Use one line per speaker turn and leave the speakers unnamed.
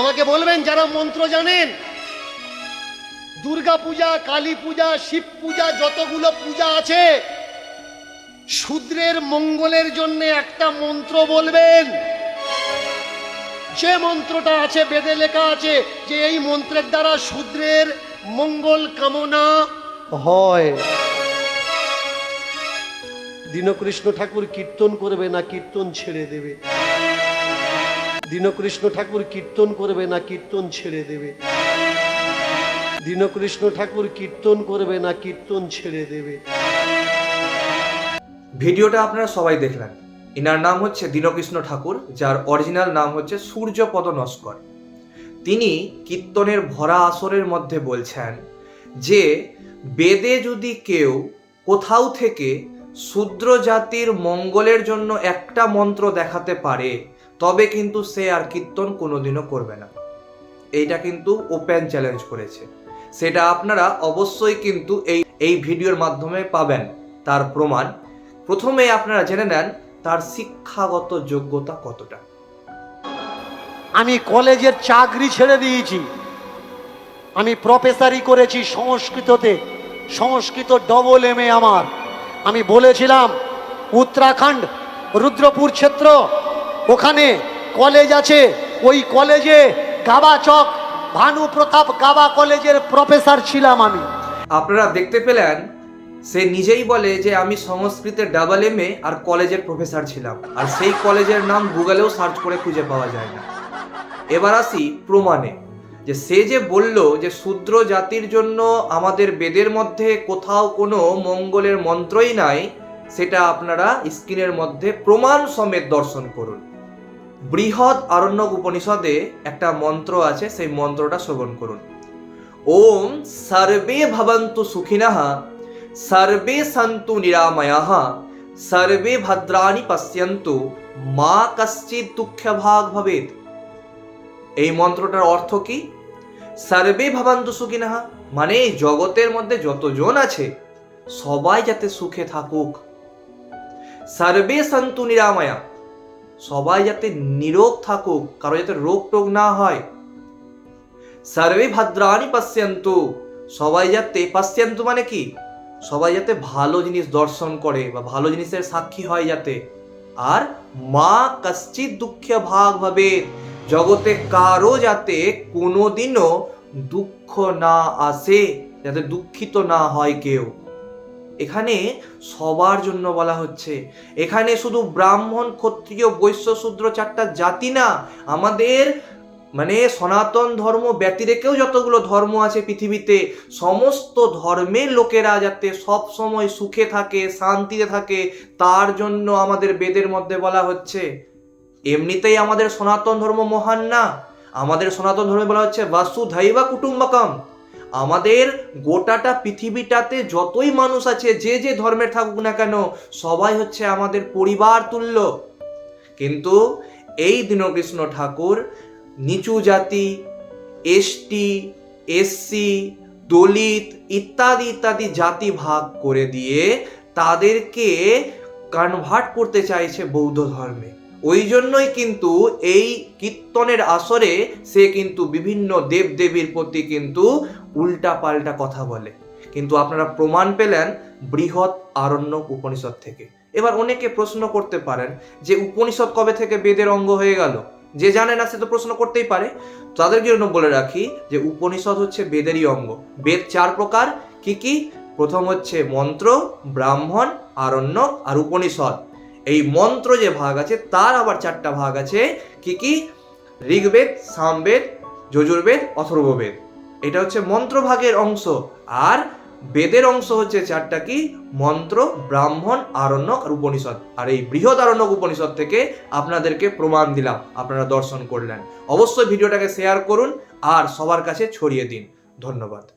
আমাকে বলবেন যারা মন্ত্র জানেন। দুর্গা পূজা কালী পূজা শিব পূজা যতগুলো পূজা আছে, শূদ্রের মঙ্গলের জন্য একটা মন্ত্র বলবেন। যে মন্ত্রটা আছে, বেদে লেখা আছে, যে এই মন্ত্রের দ্বারা শূদ্রের মঙ্গল কামনা হয়। দীনকৃষ্ণ ঠাকুর কীর্তন করবে না, কীর্তন ছেড়ে দেবে। দীনকৃষ্ণ ঠাকুর কীর্তন করবে না, কীর্তন ছেড়ে দেবে। দীনকৃষ্ণ ঠাকুর কীর্তন করবে না, কীর্তন ছেড়ে দেবে।
ভিডিওটা আপনারা সবাই দেখলেন। এনার নাম হচ্ছে দীনকৃষ্ণ ঠাকুর, যার অরিজিনাল নাম হচ্ছে সূর্যপদ নস্কর। তিনি কীর্তনের ভরা আসরের মধ্যে বলছেন যে, বেদে যদি কেউ কোথাও থেকে শূদ্র জাতির মঙ্গলের জন্য একটা মন্ত্র দেখাতে পারে তবে কিন্তু সে আর কীর্তন কোনোদিনও করবে না। এইটা কিন্তু ওপেন চ্যালেঞ্জ করেছে। সেটা আপনারা অবশ্যই কিন্তু এই এই ভিডিওর মাধ্যমে পাবেন তার প্রমাণ। প্রথমে আপনারা জেনে নেন তার শিক্ষাগত যোগ্যতা কতটা।
আমি কলেজের চাকরি ছেড়ে দিয়েছি। আমি প্রফেসরি করেছি সংস্কৃততে। সংস্কৃত ডবল এম এ আমার। আমি বলেছিলাম, উত্তরাখণ্ড, রুদ্রপুর ক্ষেত্র ওখানে কলেজ আছে। ওই কলেজে গাবা চক, ভানু প্রতাপ গাবা কলেজের প্রফেসর ছিলাম আমি।
আপনারা দেখতে পেলেন, সে নিজেই বলে যে আমি সংস্কৃতে ডাবল এম এ আর কলেজের প্রফেসর ছিলাম। আর সেই কলেজের নাম গুগলেও সার্চ করে খুঁজে পাওয়া যায় না। এবার আসি প্রমাণে, যে সে যে বলল যে শূদ্র জাতির জন্য আমাদের বেদের মধ্যে কোথাও কোনো মঙ্গলের মন্ত্রই নাই, সেটা আপনারা স্ক্রিনের মধ্যে প্রমাণ সমেত দর্শন করুন। বৃহৎ আরণ্যক উপনিষদে একটা মন্ত্র আছে, সেই মন্ত্রটা শ্রবণ করুন। ওম সর্বে ভবন্তু সুখিনঃ, সর্বে সন্তু নিরাময়াঃ, সর্বে ভদ্রাণি পশ্যন্তু, মা কশ্চিৎ দুঃখ ভাগ ভবেত এই মন্ত্রটার অর্থ কি? সর্বে ভবন্তু সুখিনঃ মানে এই জগতের মধ্যে যতজন আছে, সবাই যাতে সুখে থাকুক। সর্বে সন্তু নিরাময়া সবাই যাতে নিরোগ থাকুক, কারও যাতে রোগ টোগ না হয়। সর্বে ভদ্রাণি পশ্যন্তু, সবাই যাতে, পশ্যন্তু মানে কি? সবাই যাতে ভালো জিনিস দর্শন করে বা ভালো জিনিসের সাক্ষী হয় যাতে। আর মা কশ্চিৎ দুঃখ ভাগ ভাবে, জগতে কারও যাতে কোনোদিনও দুঃখ না আসে, যাতে দুঃখিত না হয় কেউ। এখানে সবার জন্য বলা হচ্ছে, এখানে শুধু ব্রাহ্মণ, ক্ষত্রিয়, বৈশ্য, শূদ্র চারটা জাতি না, আমাদের মানে সনাতন ধর্ম ব্যতিরেকেও যতগুলো ধর্ম আছে পৃথিবীতে, সমস্ত ধর্মের লোকেরা যাতে সব সময় সুখে থাকে, শান্তিতে থাকে, তার জন্য আমাদের বেদের মধ্যে বলা হচ্ছে। এমনিতেই আমাদের সনাতন ধর্ম মহান না, আমাদের সনাতন ধর্মে বলা হচ্ছে বাসুধাইবা কুটুম্বকম। আমাদের গোটাটা পৃথিবীটাতে যতই মানুষ আছে, যে যে ধর্মের থাকুক না কেন, সবাই হচ্ছে আমাদের পরিবার তুল্য। কিন্তু এই দীনকৃষ্ণ ঠাকুর নিচু জাতি এসটি এসসি দলিত ইত্যাদি ইত্যাদি জাতি ভাগ করে দিয়ে তাদেরকে কনভার্ট করতে চাইছে বৌদ্ধ ধর্মে। ওই জন্যই কিন্তু এই কীর্তনের আসরে সে কিন্তু বিভিন্ন দেবদেবীর প্রতি কিন্তু উল্টা পাল্টা কথা বলে। কিন্তু আপনারা প্রমাণ পেলেন বৃহৎ আরণ্য উপনিষদ থেকে। এবার অনেকে প্রশ্ন করতে পারেন যে উপনিষদ কবে থেকে বেদের অঙ্গ হয়ে গেল? যে জানে না সে তো প্রশ্ন করতেই পারে। তাদের জন্য বলে রাখি যে উপনিষদ হচ্ছে বেদেরই অঙ্গ। বেদ চার প্রকার। কি কি? প্রথম হচ্ছে মন্ত্র, ব্রাহ্মণ, আরণ্যক আর উপনিষদ। এই মন্ত্র যে ভাগ আছে, তার আবার চারটা ভাগ আছে, কি কি? ঋগ্বেদ, সামবেদ, যজুর্বেদ, অথর্ববেদ। এটা হচ্ছে মন্ত্র ভাগের অংশ। আর বেদের অংশ হচ্ছে চারটা কি? মন্ত্র, ব্রাহ্মণ, আরণ্যক আর উপনিষদ। আর এই বৃহৎ আরণ্যক উপনিষদ থেকে আপনাদেরকে প্রমাণ দিলাম, আপনারা দর্শন করলেন। অবশ্যই ভিডিওটাকে শেয়ার করুন আর সবার কাছে ছড়িয়ে দিন। ধন্যবাদ।